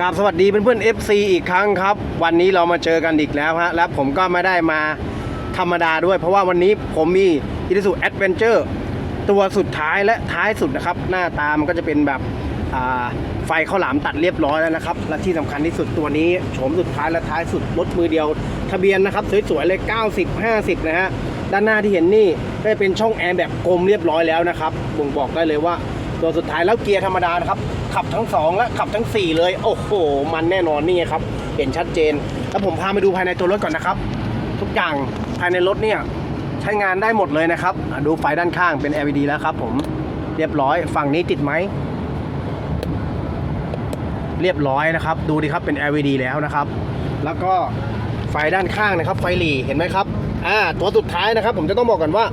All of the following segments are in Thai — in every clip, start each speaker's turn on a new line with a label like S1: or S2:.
S1: กราบสวัสดีเพื่อนๆ FC อีกครั้งครับ วันนี้เรามาเจอกันอีกแล้วฮะและผมก็ไม่ได้มาธรรมดาด้วย เพราะว่าวันนี้ผมมี i s u z u Adventure ตัวสุดท้ายและท้ายสุดนะครับ หน้าตามันก็จะเป็นแบบไฟข้าวหลามตัดเรียบร้อยแล้วนะครับ และที่สำคัญที่สุดตัวนี้โฉมสุดท้ายและท้ายสุดรถมือเดียว ทะเบียนนะครับสวยๆเลย 90 50 นะฮะด้านหน้าที่เห็นนี่ก็จะเป็นช่องแอร์แบบกลมเรียบร้อยแล้วนะครับบ่งบอกได้เลยว่าตัวสุดท้ายแล้วเกียร์ธรรมดานะครับ ขับทั้ง 2 และขับทั้ง 4 เลย โอ้โห มันแน่นอนนี่ไงครับ เห็นชัดเจน แล้วผมพาไปดูภายในตัวรถก่อนนะครับ ทุกอย่างภายในรถเนี่ยใช้งานได้หมดเลยนะครับดูไฟด้านข้างเป็น LED แล้วครับผมเรียบร้อยฝั่งนี้ติดไหมเรียบร้อยนะครับ ดูดิครับเป็น LED แล้วนะครับ แล้วก็ไฟด้านข้างนะครับ ไฟหลีเห็นไหมครับอ่าตัวสุดท้ายนะครับ ผมจะต้องบอกก่อนว่า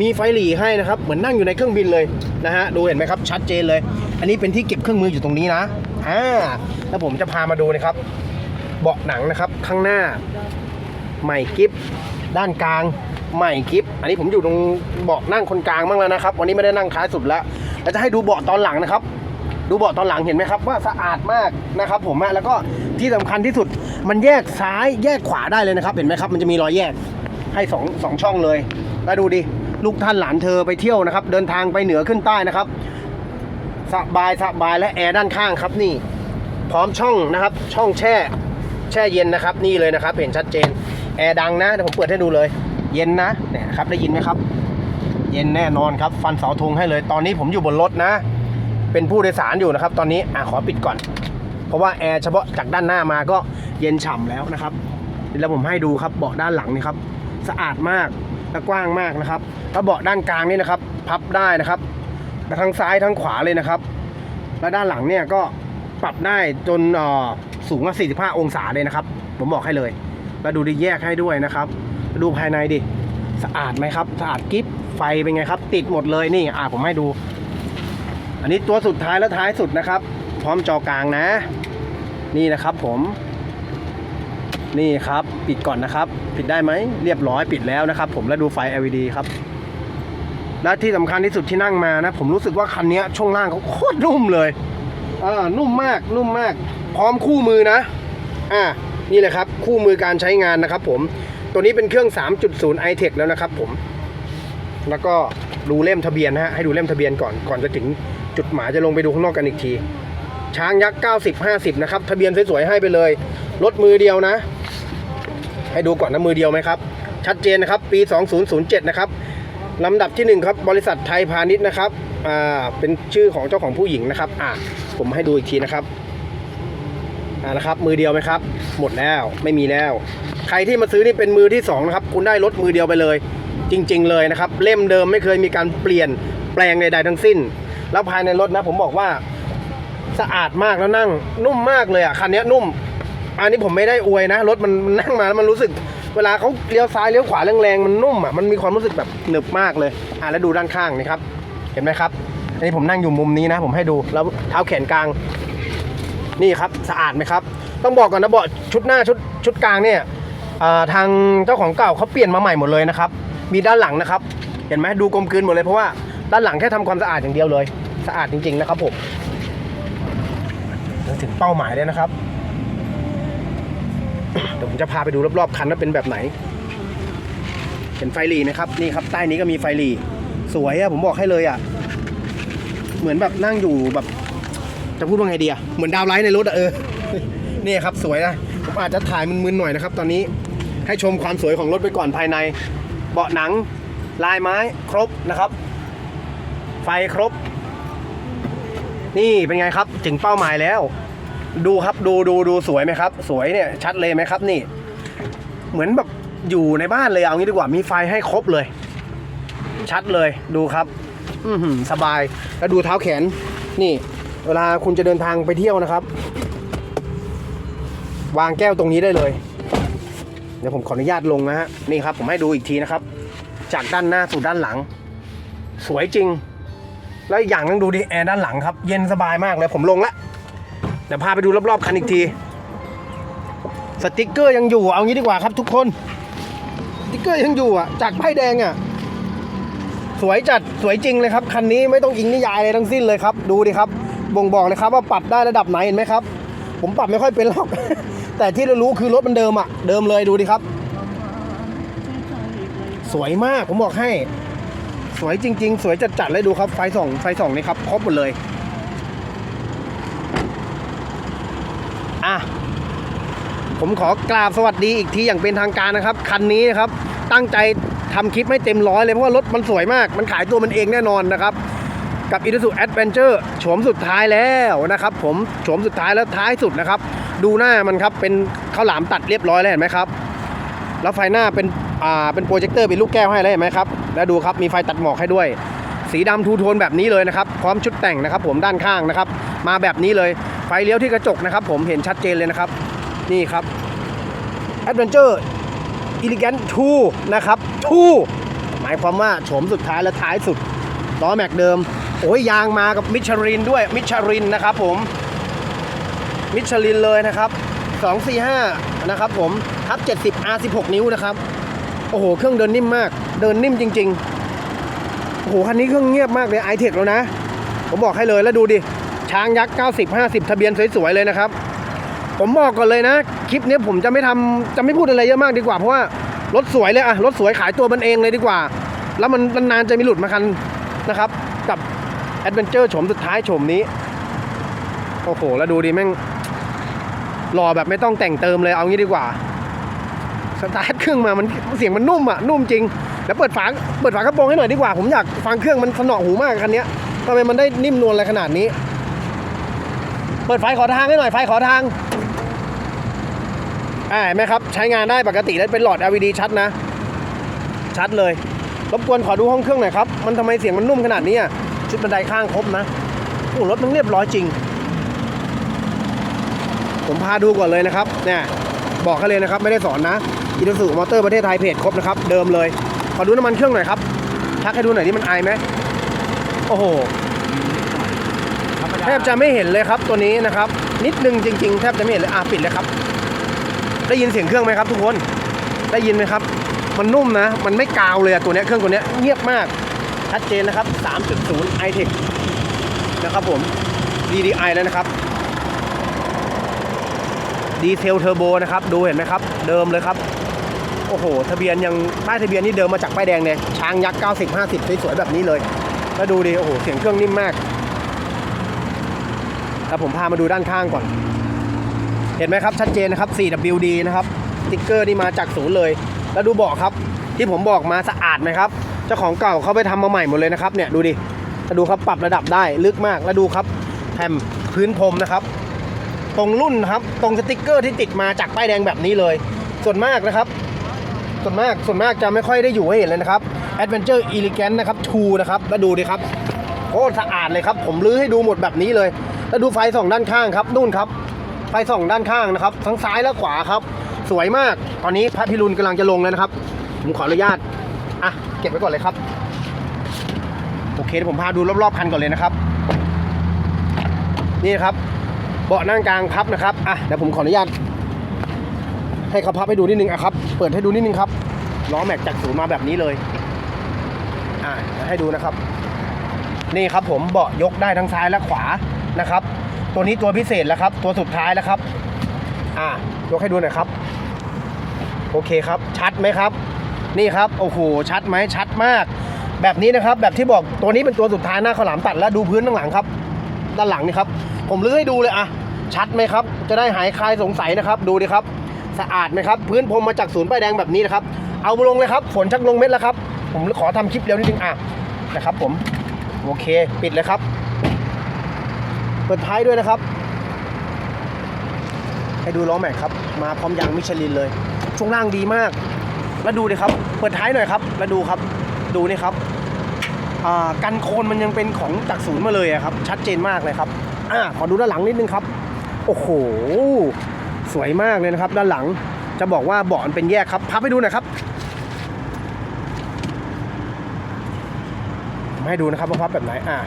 S1: มีไฟหลีให้นะครับ เหมือนนั่งอยู่ในเครื่องบินเลยนะฮะดูเห็นไหมครับ ชัดเจนเลย อันนี้เป็นที่เก็บเครื่องมืออยู่ตรงนี้นะอ่าแล้วผมจะพามาดูนะครับ เบาะหนังนะครับ ข้างหน้าใหม่กิฟด้านกลางใหม่กิฟอันนี้ผมอยู่ตรงเบาะนั่งคนกลางบ้างแล้วนะครับ วันนี้ไม่ได้นั่งท้ายสุดแล้วแล้วจะให้ดูเบาะตอนหลังนะครับ ดูเบาะตอนหลังเห็นไหมครับ ว่าสะอาดมากนะครับ ผมแล้วก็ที่สำคัญที่สุด มันแยกซ้ายแยกขวาได้เลยนะครับ เห็นไหมครับ มันจะมีรอยแยกให้สองสองช่องเลยแล้วดูดิลูกท่านหลานเธอไปเที่ยวนะครับ เดินทางไปเหนือขึ้นใต้นะครับ สบายสบายและแอร์ด้านข้างครับนี่ พร้อมช่องนะครับ ช่องแช่ แช่เย็นนะครับ นี่เลยนะครับ เห็นชัดเจน แอร์ดังนะเดี๋ยวผมเปิดให้ดูเลย เย็นนะเนี่ยครับได้ยินไหมครับ เย็นแน่นอนครับ ฟันเสาธงให้เลย ตอนนี้ผมอยู่บนรถนะ เป็นผู้โดยสารอยู่นะครับ ตอนนี้อะขอปิดก่อน เพราะว่าแอร์เฉพาะจากด้านหน้ามาก็เย็นฉ่ำแล้วนะครับแล้วผมให้ดูครับเบาะด้านหลังนี่ครับ สะอาดมากและกว้างมากนะครับแล้วเบาะด้านกลางนี่นะครับ พับได้นะครับ ทั้งซ้ายทั้งขวาเลยนะครับ และด้านหลังเนี่ยก็ปรับได้จนสูงกว่า45 องศาเลยนะครับ ผมบอกให้เลย แล้วดูดิแยกให้ด้วยนะครับ ดูภายในดิ สะอาดไหมครับ สะอาดกิ๊บไฟเป็นไงครับ ติดหมดเลยนี่อ่าผมให้ดู อันนี้ตัวสุดท้ายและท้ายสุดนะครับ พร้อมจอกลางนะ นี่นะครับผม นี่ครับ ปิดก่อนนะครับ ปิดได้ไหม เรียบร้อยปิดแล้วนะครับ ผมแล้วดูไฟ LED ครับ และที่สำคัญที่สุดที่นั่งมานะ ผมรู้สึกว่าคันนี้ช่วงล่างเขาโคตรนุ่มเลยอ่านุ่มมากนุ่มมาก พร้อมคู่มือนะอ่านี่เลยครับ คู่มือการใช้งานนะครับผมตัวนี้เป็นเครื่อง 3.0 i-Tech แล้วนะครับผม แล้วก็ดูเล่มทะเบียนนะฮะ ให้ดูเล่มทะเบียนก่อน ก่อนจะถึงจุดหมายจะลงไปดูข้างนอกกันอีกที ช้างยักษ์ 90 50 นะครับ ทะเบียนสวยๆให้ไปเลย รถมือเดียวนะ ให้ดูก่อนนะมือเดียวไหมครับ ชัดเจนนะครับ ปี 2007 นะครับ ลำดับที่ 1 ครับ บริษัทไทยพาณิชย์นะครับอ่าเป็นชื่อของเจ้าของผู้หญิงนะครับอ่าผมให้ดูอีกทีนะครับอ่านะครับ มือเดียวไหมครับ หมดแล้วไม่มีแล้ว ใครที่มาซื้อนี่เป็นมือที่2นะครับคุณได้รถมือเดียวไปเลย จริง ๆ เลยนะครับ เล่มเดิมไม่เคยมีการเปลี่ยนแปลงใดๆทั้งสิ้น แล้วภายในรถนะ ผมบอกว่าสะอาดมากแล้วนั่งนุ่มมากเลยอะคันนี้นุ่ม อันนี้ผมไม่ได้อวยนะรถมันมันนั่งมาแล้วมันรู้สึก เวลาเขาเลี้ยวซ้ายเลี้ยวขวาแรงๆมันนุ่มอะมันมีความรู้สึกแบบหนึบมากเลยอะแล้วดูด้านข้างนี่ครับ เห็นไหมครับอันนี้ผมนั่งอยู่มุมนี้นะ ผมให้ดูแล้วเท้าแขนกลาง นี่ครับสะอาดไหมครับ ต้องบอกก่อนนะเบาะชุดหน้าชุดชุดกลางเนี่ยอ่าทางเจ้าของเก่าเขาเปลี่ยนมาใหม่หมดเลยนะครับ มีด้านหลังนะครับ เห็นไหมดูกลมกลืนหมดเลยเพราะว่าด้านหลังแค่ทำความสะอาดอย่างเดียวเลย สะอาดจริงๆนะครับผมถึงเป้าหมายเลยนะครับ เดี๋ยวผมจะพาไปดูรอบๆคันว่าเป็นแบบไหนเห็นไฟหลีไหมครับนี่ครับใต้นี้ก็มีไฟหลีสวยอะผมบอกให้เลยอะเหมือนแบบนั่งอยู่แบบ จะพูดว่าไงดีอะเหมือนดาวไลท์ในรถอะเออนี่ครับสวยนะผมอาจจะถ่ายมึนๆหน่อยนะครับ ตอนนี้ให้ชมความสวยของรถไปก่อนภายใน เบาะหนัง ลายไม้ครบนะครับ ไฟครบ นี่เป็นไงครับ ถึงเป้าหมายแล้ว ดูครับดูดูดูสวยไหมครับ สวยเนี่ยชัดเลยไหมครับนี่ เหมือนแบบอยู่ในบ้านเลยเอางี้ดีกว่ามีไฟให้ครบเลย ชัดเลยดูครับ อืสบายแล้วดูเท้าแขน นี่ เวลาคุณจะเดินทางไปเที่ยวนะครับ วางแก้วตรงนี้ได้เลย เดี๋ยวผมขออนุญาตลงนะฮะนี่ครับ ผมให้ดูอีกทีนะครับ จากด้านหน้าสู่ด้านหลัง สวยจริง แล้วอีกอย่างต้องดูดิแอร์ด้านหลังครับ เย็นสบายมากเลยผมลงละ เดี๋ยวพาไปดูรอบๆคันอีกที สติกเกอร์ยังอยู่เอางี้ดีกว่าครับทุกคน สติกเกอร์ยังอยู่อะ จากป้ายแดงอะ สวยจัดสวยจริงเลยครับ คันนี้ไม่ต้องอิงนิยายอะไรทั้งสิ้นเลยครับ ดูดิครับ บ่งบอกเลยครับว่าปรับได้ระดับไหนเห็นไหมครับ ผมปรับไม่ค่อยเป็นหรอก แต่ที่เรารู้คือรถมันเดิมอะ เดิมเลยดูดิครับ สวยมากผมบอกให้ สวยจริง ๆ สวยจัดๆเลยดูครับ ไฟส่องไฟส่องนี่ครับครบหมดเลย อะผมขอกราบสวัสดีอีกทีอย่างเป็นทางการนะครับ คันนี้นะครับ ตั้งใจทำคลิปไม่เต็มร้อยเลยเพราะว่ารถมันสวยมาก มันขายตัวมันเองแน่นอนนะครับ กับ i ิ s u Adventure โฉมสุดท้ายแล้วนะครับ ผมโฉมสุดท้ายแล้วท้ายสุดนะครับ ดูหน้ามันครับเป็นข้าวหลามตัดเรียบร้อยแล้วเห็นไหมครับ แล้วไฟหน้าเป็นอ่าเป็นโปรเจคเตอร์เป็นลูกแก้วให้แล้วเห็นไหมครับแล้วดูครับมีไฟตัดหมอกให้ด้วย สีดำทูโทนแบบนี้เลยนะครับ พร้อมชุดแต่งนะครับ ผมด้านข้างนะครับ มาแบบนี้เลย ฟเลี้ยวที่กระจกนะครับผมเห็นชัดเจนเลยนะครับ นี่ครับ Adventure Elegant 2 นะครับ 2 หมายความว่าโฉมสุดท้ายและท้ายสุดล้อแม็กเดิม โอ้ยยางมากับมิชลินด้วยมิชลินนะครับผมมิชลินเลยนะครับ 245 นะครับผมทับ70 R 16 นิ้วนะครับ โอ้โห เครื่องเดินนิ่มมาก เดินนิ่มจริง ๆ โอ้โห คันนี้เครื่องเงียบมากเลยไอเทคแล้วนะ ผมบอกให้เลยแล้วดูดิ ช้างยักษ์ 90 50 ทะเบียนสวยๆเลยนะครับ ผมบอกก่อนเลยนะ คลิปนี้ผมจะไม่ทำจะไม่พูดอะไรเยอะมากดีกว่า เพราะว่ารถสวยเลยอะรถสวยขายตัวมันเองเลยดีกว่า แล้วมันนานๆจะมีหลุดมาคันนะครับ กับ Adventure โฉมสุดท้ายโฉมนี้ โอ้โห แล้วดูดิแม่งรอแบบไม่ต้องแต่งเติมเลยเอางี้ดีกว่าสตาร์ทเครื่องมามันเสียงมันนุ่มอะนุ่มจริงแล้วเปิดฝาเปิดฝากระโปรงให้หน่อยดีกว่าผมอยากฟังเครื่องมันสนอหูมากคันนี้ทำไมมันได้นิ่มนวลอะไรขนาดนี้ เปิดไฟขอทางให้หน่อยไฟขอทางอ่าเห็นไหมครับ ใช้งานได้ปกติแล้วเป็นหลอด LED ชัดนะ ชัดเลยรบกวนขอดูห้องเครื่องหน่อยครับ มันทำไมเสียงมันนุ่มขนาดนี้อะชุดบันไดข้างครบนะโอ้รถมันเรียบร้อยจริง ผมพาดูก่อนเลยนะครับเนี่ยบอกเขาเลยนะครับ ไม่ได้สอนนะอินสุมอเตอร์ประเทศไทยเพจครบนะครับ เดิมเลย ขอดูน้ำมันเครื่องหน่อยครับชักให้ดูหน่อยนี่มันไอไหมโอ้โห แทบจะไม่เห็นเลยครับตัวนี้นะครับ นิดนึงจริง ๆ แทบจะไม่เห็นเลยอะปิดเลยครับ ได้ยินเสียงเครื่องไหมครับ ทุกคนได้ยินไหมครับ มันนุ่มนะ มันไม่กาวเลยอะตัวเนี้ยเครื่องตัวเนี้ยเงียบมากชัดเจนนะครับ 3.0 iTech นะครับผม DDI แล้วนะครับดีเทลเทอร์โบนะครับ ดูเห็นไหมครับ เดิมเลยครับ โอ้โห ทะเบียนยังป้ายทะเบียนนี่เดิมมาจากป้ายแดงเลยช้างยักษ์ 90 50 สวยๆแบบนี้เลย แล้วดูดิ โอ้โห เสียงเครื่องนิ่มมาก แล้วผมพามาดูด้านข้างก่อน เห็นไหมครับชัดเจนนะครับ 4WD นะครับติ๊กเกอร์นี่มาจากศูนย์เลย แล้วดูเบาะครับ ที่ผมบอกมาสะอาดไหมครับ เจ้าของเก่าเขาไปทำมาใหม่หมดเลยนะครับเนี่ยดูดิแล้วดูครับปรับระดับได้ลึกมากแล้วดูครับแผ่นพื้นพรมนะครับ ตรงรุ่นครับตรงสติ๊กเกอร์ที่ติดมาจากป้ายแดงแบบนี้เลย ส่วนมากนะครับ ส่วนมากส่วนมากจะไม่ค่อยได้อยู่ให้เห็นเลยนะครับ Adventure Elegant นะครับ2นะครับแล้วดูดิครับโคตรสะอาดเลยครับ ผมรื้อให้ดูหมดแบบนี้เลย แล้วดูไฟส่องด้านข้างครับนู่นครับ ไฟส่องด้านข้างนะครับ ทั้งซ้ายและขวาครับ สวยมาก ตอนนี้พระพิรุณกำลังจะลงแล้วนะครับ ผมขออนุญาต อะ เก็บไว้ก่อนเลยครับ โอเคเดี๋ยวผมพาดูรอบๆคันก่อนเลยนะครับ นี่ครับ เบาะนั่งกลางพับนะครับ อะ เดี๋ยวผมขออนุญาต ให้เขาพับให้ดูนิดนึงอะครับ เปิดให้ดูนิดนึงครับ ล้อแม็กจากศูนย์มาแบบนี้เลย อะให้ดูนะครับ นี่ครับผมเบาะยกได้ทั้งซ้ายและขวานะครับ ตัวนี้ตัวพิเศษแล้วครับ ตัวสุดท้ายแล้วครับ อะยกให้ดูหน่อยครับ โอเคครับ ชัดไหมครับ นี่ครับ โอ้โห ชัดไหมชัดมาก แบบนี้นะครับ แบบที่บอกตัวนี้เป็นตัวสุดท้ายหน้าข้าวหลามตัดแล้วดูพื้นด้านหลังครับ ด้านหลังนี่ครับ ผมลื้อให้ดูเลยอะชัดไหมครับ จะได้หายคลายสงสัยนะครับ ดูดิครับ สะอาดไหมครับ พื้นพรมมาจากศูนย์ป้ายแดงแบบนี้นะครับ เอาลงเลยครับ ฝนชักลงเม็ดแล้วครับ ผมขอทำคลิปเร็วนิดนึงอะนะครับ ผม โอเค ปิดเลยครับ เปิดท้ายด้วยนะครับ ให้ดูล้อแม็กครับ มาพร้อมยางมิชลินเลย ช่วงล่างดีมาก แล้วดูดิครับ เปิดท้ายหน่อยครับ แล้วดูครับ ดูนี่ครับอ่ากันโคนมันยังเป็นของจากศูนย์มาเลยครับ ชัดเจนมากเลยครับอ่าขอดูด้านหลังนิดนึงครับ โอ้โห สวยมากเลยนะครับ ด้านหลัง จะบอกว่าเบาะมันเป็นแยกครับ พับให้ดูหน่อยครับให้ดูนะครับว่าพับแบบไหน อ่า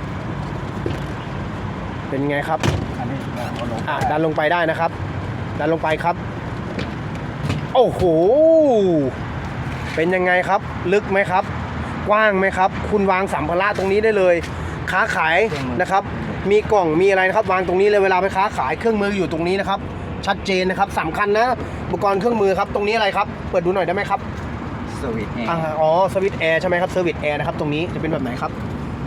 S1: เป็นไงครับ
S2: อันนี้เอาลง
S1: อะดันลงไปได้นะครับ ดันลงไปครับ โอ้โห เป็นยังไงครับ ลึกไหมครับ กว้างไหมครับ คุณวางสัมภาระตรงนี้ได้เลย ค้าขายนะครับ มีกล่องมีอะไรนะครับวางตรงนี้เลยเวลาไปค้าขายเครื่องมืออยู่ตรงนี้นะครับ ชัดเจนนะครับสำคัญนะอุปกรณ์เครื่องมือครับตรงนี้อะไรครับ เปิดดูหน่อยได้ไหมครับ
S2: สวิตช์แอ
S1: อ่า
S2: ร์
S1: อ๋อสวิตแอร์ใช่ไหมครับเซอร์วิสแอร์นะครับตรงนี้จะเป็นแบบไหนครับ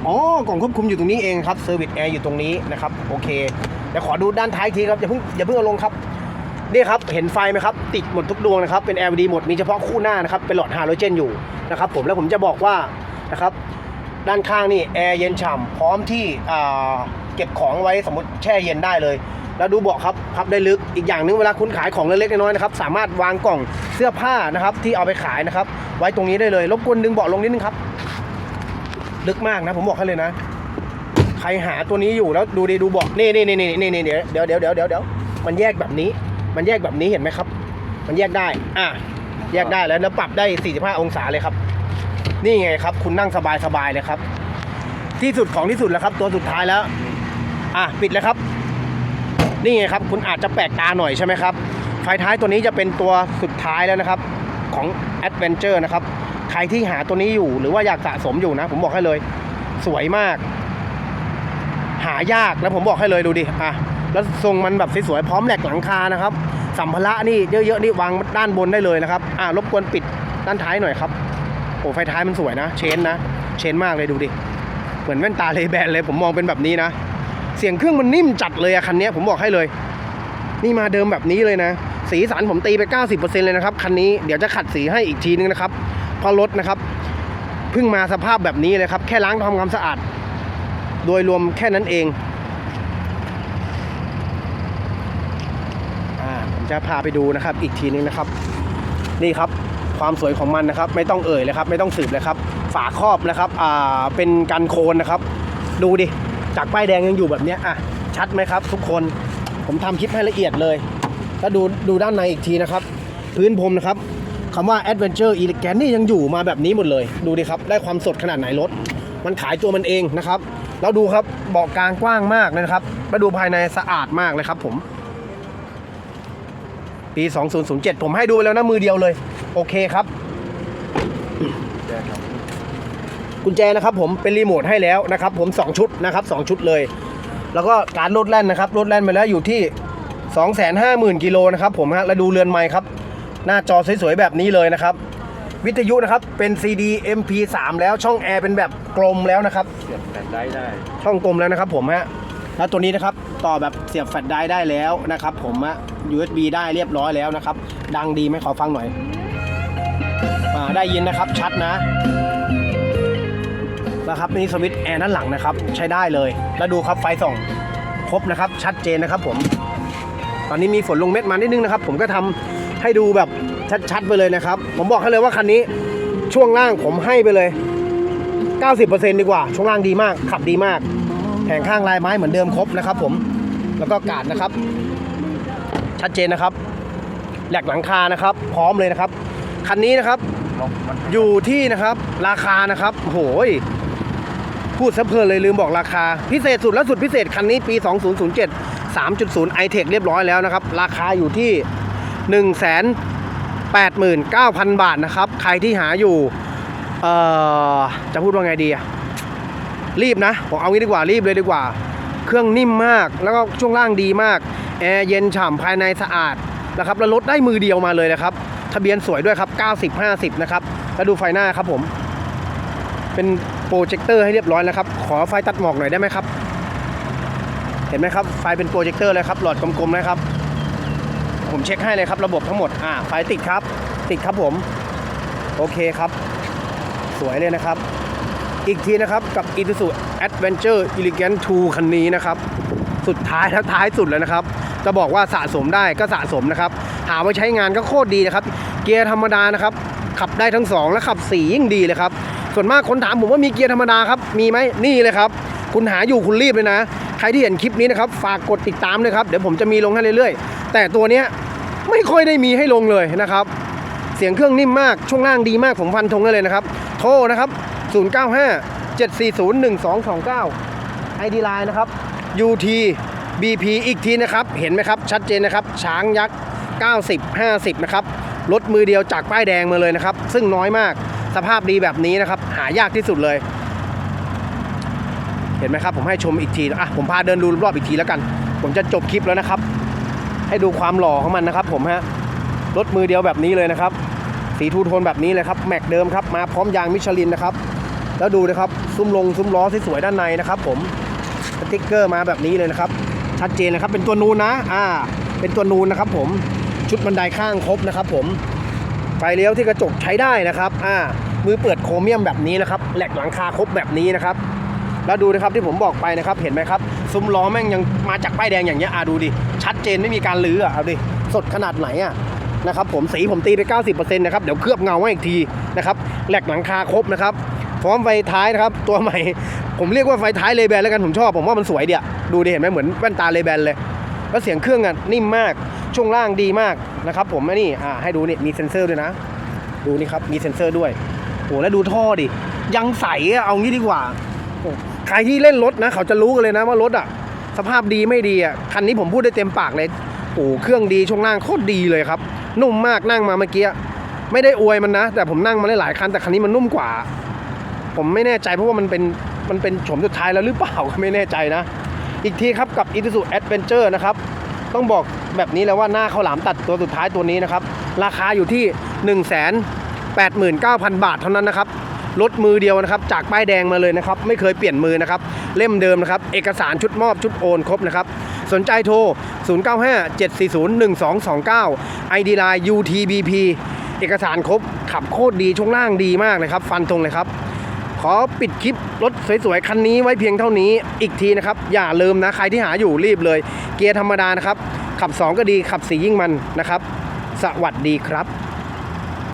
S1: อ๋อกล่องควบคุมอยู่ตรงนี้เองครับเซอร์วิสแอร์อยู่ตรงนี้นะครับโอเคเดี๋ยวขอดูด้านท้ายทีครับอย่าเพิ่งอย่าเพิ่งเอาลงครับนี่ครับเห็นไฟไหมครับติดหมดทุกดวงนะครับเป็น LED หมดมีเฉพาะคู่หน้านะครับเป็นหลอดฮาโลเจนอยู่นะครับผมแล้วผมจะบอกว่านะครับด้านข้างนี่แอร์เย็นฉ่ำพร้อมที่เก็บของไว้สมมติแช่เย็นได้เลย แล้วดูเบาะครับพับได้ลึกอีกอย่างหนึงเวลาคุณขายของเล็กๆน้อยๆนะครับสามารถวางกล่องเสื้อผ้านะครับที่เอาไปขายนะครับไว้ตรงนี้ได้เลยรบกวนดึงเบาะลงนิดนึงครับ ลึกมากนะ ผมบอกให้เลยนะ ใครหาตัวนี้อยู่แล้วดูดีดูบาะนี่นี่นี่นี่นี่นี่เดี๋ยวเดี๋ยวเดี๋ยวเดี๋ยวเดี๋ยวมันแยกแบบนี้ มันแยกแบบนี้เห็นไหมครับ มันแยกได้ อะ แยกได้แล้วแล้วปรับได้ 45 องศาเลยครับ นี่ไงครับ คุณนั่งสบายสบายเลยครับ ที่สุดของที่สุดแล้วครับ ตัวสุดท้ายแล้ว อะปิดเลยครับ นี่ไงครับ คุณอาจจะแปลกตาหน่อยใช่ไหมครับไฟท้ายตัวนี้จะเป็นตัวสุดท้ายแล้วนะครับ ของ Adventure นะครับ รที่หาตัวนี้อยู่หรือว่าอยากสะสมอยู่นะ ผมบอกให้เลย สวยมาก หายากแล้วผมบอกให้เลยดูดิอะแล้วทรงมันแบบสวยๆพร้อมแหลกหลังคานะครับ สัมภาระนี่เยอะๆนี่วางด้านบนได้เลยนะครับอะรบกวนปิดด้านท้ายหน่อยครับโอ้ไฟท้ายมันสวยนะ เชนนะ เชนมากเลยดูดิเหมือนแว่นตาเลแบนเลยผมมองเป็นแบบนี้นะ เสียงเครื่องมันนิ่มจัดเลยอะคันนี้ผมบอกให้เลย นี่มาเดิมแบบนี้เลยนะ สีสันผมตีไป 90%เลยนะครับ คันนี้เดี๋ยวจะขัดสีให้อีกทีนึงนะครับ เพราะรถนะครับเพิ่งมาสภาพแบบนี้เลยครับ แค่ล้างทำความสะอาด โดยรวมแค่นั้นเองอผมจะพาไปดูนะครับ อีกทีนึงนะครับ นี่ครับความสวยของมันนะครับ ไม่ต้องเอ่ยเลยครับ ไม่ต้องสืบเลยครับ ฝาครอบนะครับอ่าเป็นกันโคนนะครับ ดูดิจากป้ายแดงยังอยู่แบบนี้อะชัดไหมครับ ทุกคนผมทำคลิปให้ละเอียดเลย แล้วดูดูด้านในอีกทีนะครับ พื้นพรมนะครับ คำว่า Adventure Elegant นี่ยังอยู่มาแบบนี้หมดเลย ดูดิครับได้ความสดขนาดไหนรถ มันขายตัวมันเองนะครับแล้วดูครับเบาะกลางกว้างมากเลยนะครับมาดูภายในสะอาดมากเลยครับผมปี 2007 ผมให้ดูไปแล้วนะมือเดียวเลย โอเคครับ กุญแจนะครับผมเป็นรีโมทให้แล้วนะครับ ผม 2 ชุดนะครับ 2 ชุดเลย แล้วก็การลดแล่นนะครับลดแล่นไปแล้วอยู่ที่ 250,000กิโลนะครับผมฮะแล้วดูเรือนไม้ครับ หน้าจอสวยๆแบบนี้เลยนะครับ วิทยุนะครับเป็น CD MP3 แล้วช่องแอร์เป็นแบบกลมแล้วนะครับ
S2: เสียบแผ่นได้ได้
S1: ช่องกลมแล้วนะครับผมฮะแล้วตัวนี้นะครับต่อแบบเสียบแฟลชไดร์ได้แล้วนะครับ ผมฮะ USB ได้เรียบร้อยแล้วนะครับ ดังดีไหมขอฟังหน่อยอ่าได้ยินนะครับชัดนะนะครับนี่สวิตช์แอร์ด้านหลังนะครับ ใช้ได้เลย แล้วดูครับไฟส่องครบนะครับ ชัดเจนนะครับผม ตอนนี้มีฝนลงเม็ดมานิดนึงนะครับ ผมก็ทำ ให้ดูแบบชัดๆไปเลยนะครับ ผมบอกให้เลยว่าคันนี้ช่วงล่างผมให้ไปเลย 90%ดีกว่า ช่วงล่างดีมาก ขับดีมากแผงข้างลายไม้เหมือนเดิมครบนะครับ ผมแล้วก็กาดนะครับ ชัดเจนนะครับแหลกหลังคานะครับ พร้อมเลยนะครับ คันนี้นะครับอยู่ที่นะครับราคานะครับโอ้โหยพูดซะเพลินเลยลืมบอกราคา พิเศษสุดและสุดพิเศษคันนี้ปี 2007 3.0 i-Tech เรียบร้อยแล้วนะครับ ราคาอยู่ที่ 1 8 9 0 0 0 บาทนะครับ ใครที่หาอยู่ เอ่อ จะพูดว่าไงดีอะรีบนะ ผมเอางี้ดีกว่ารีบเลยดีกว่า เครื่องนิ่มมาก แล้วก็ช่วงล่างดีมาก แอร์เย็นฉ่ำภายในสะอาดนะครับ แล้วรถได้มือเดียวมาเลยนะครับ ทะเบียนสวยด้วยครับ 90 50 นะครับ แล้วดูไฟหน้าครับผม เป็นโปรเจคเตอร์ให้เรียบร้อยแล้วครับ ขอไฟตัดหมอกหน่อยได้ไหมครับ เห็นไหมครับ ไฟเป็นโปรเจคเตอร์เลยครับ หลอดกลมๆนะครับ ผมเช็คให้เลยครับ ระบบทั้งหมด อ่าไฟติดครับ ติดครับผม โอเคครับ สวยเลยนะครับ อีกทีนะครับกับ Isuzu Adventure Elegant 2 คันนี้นะครับ สุดท้ายแล้วท้ายสุดแล้วนะครับ จะบอกว่าสะสมได้ก็สะสมนะครับ หาไว้ใช้งานก็โคตรดีนะครับ เกียร์ธรรมดานะครับ ขับได้ทั้ง 2 และขับ4ยิ่งดีเลยครับ ส่วนมากคนถามผมว่ามีเกียร์ธรรมดาครับ มีไหมนี่เลยครับ คุณหาอยู่คุณรีบเลยนะ ใครที่เห็นคลิปนี้นะครับ ฝากกดติดตามด้วยครับ เดี๋ยวผมจะมีลงให้เรื่อยๆ แต่ตัวเนี้ยไม่ค่อยได้มีให้ลงเลยนะครับ เสียงเครื่องนิ่มมาก ช่วงล่างดีมาก ผมฟันธงได้เลยนะครับ โทรนะครับ 095 740 1229 ID Line นะครับ UT BP อีกทีนะครับ เห็นไหมครับ ชัดเจนนะครับ ช้างยักษ์ 90 50 นะครับ รถมือเดียวจากป้ายแดงมาเลยนะครับ ซึ่งน้อยมาก สภาพดีแบบนี้นะครับ หายากที่สุดเลย เห็นไหมครับ ผมให้ชมอีกที อะ ผมพาเดินดูรอบๆอีกทีแล้วกัน ผมจะจบคลิปแล้วนะครับ ให้ดูความหล่อของมันนะครับ ผมฮะรถมือเดียวแบบนี้เลยนะครับ สีทูโทนแบบนี้เลยครับแม็กเดิมครับมาพร้อมยางมิชลินนะครับ แล้วดูนะครับซุ้มลงซุ้มล้อสวยๆด้านในนะครับ ผมสติ๊กเกอร์มาแบบนี้เลยนะครับ ชัดเจนนะครับเป็นตัวนูนนะอ่า เป็นตัวนูนนะครับ ผมชุดบันไดข้างครบนะครับ ผมไฟเลี้ยวที่กระจกใช้ได้นะครับ อ่า มือเปิดโครเมียมแบบนี้นะครับ แหลกหลังคาครบแบบนี้นะครับ แล้วดูนะครับที่ผมบอกไปนะครับเห็นไหมครับซุ้มล้อแม่งยังมาจากป้ายแดงอย่างเงี้ยอะดูดิชัดเจนไม่มีการลื้ออะเอาดิสดขนาดไหนอะนะครับผมสีผมตีไป 90%นะครับเดี๋ยวเคลือบเงาไว้อีกทีนะครับแหลกหลังคาครบนะครับพร้อมไฟท้ายนะครับตัวใหม่ ผมเรียกว่าไฟท้ายเลแบนแล้วกันผมชอบผมว่ามันสวยเดียดูดิเห็นไหมเหมือนแว่นตาเลแบนเลยแล้วเสียงเครื่องอะนิ่มมากช่วงล่างดีมากนะครับผมอันนี่อ่าให้ดูนี่มีเซ็นเซอร์ด้วยนะ ดูนี่ครับมีเซ็นเซอร์ด้วยโอ้แล้วดูท่อดิยังใสอะเอางี้ดีกว่า ใครที่เล่นรถนะ เขาจะรู้กันเลยนะว่ารถอะ สภาพดีไม่ดีอะคันนี้ผมพูดได้เต็มปากเลยโอ้เครื่องดีช่วงล่างโคตรดีเลยครับ นุ่มมากนั่งมาเมื่อกี้ไม่ได้อวยมันนะ แต่ผมนั่งมาได้หลายคันแต่คันนี้มันนุ่มกว่า ผมไม่แน่ใจเพราะว่ามันเป็นมันเป็นโฉมสุดท้ายแล้วหรือเปล่าก็ไม่แน่ใจนะ อีกทีครับกับ Isuzu Adventure นะครับ ต้องบอกแบบนี้แล้วว่าหน้าข้าวหลามตัดตัวสุดท้ายตัวนี้นะครับ ราคาอยู่ที่ 1 8 9 0 0 0 บาทเท่านั้นนะครับ รถมือเดียวนะครับ จากป้ายแดงมาเลยนะครับ ไม่เคยเปลี่ยนมือนะครับ เล่มเดิมนะครับ เอกสารชุดมอบชุดโอนครบนะครับ สนใจโทร 0957401229 ID Line UTBP เอกสารครบ ขับโคตรดีช่วงล่างดีมากเลยครับ ฟันตรงเลยครับ ขอปิดคลิปรถสวยๆ คันนี้ไว้เพียงเท่านี้อีกทีนะครับ อย่าลืมนะ ใครที่หาอยู่รีบเลย เกียร์ธรรมดานะครับ ขับ 2 ก็ดีขับ 4 ยิ่งมันนะครับ สวัสดีครับ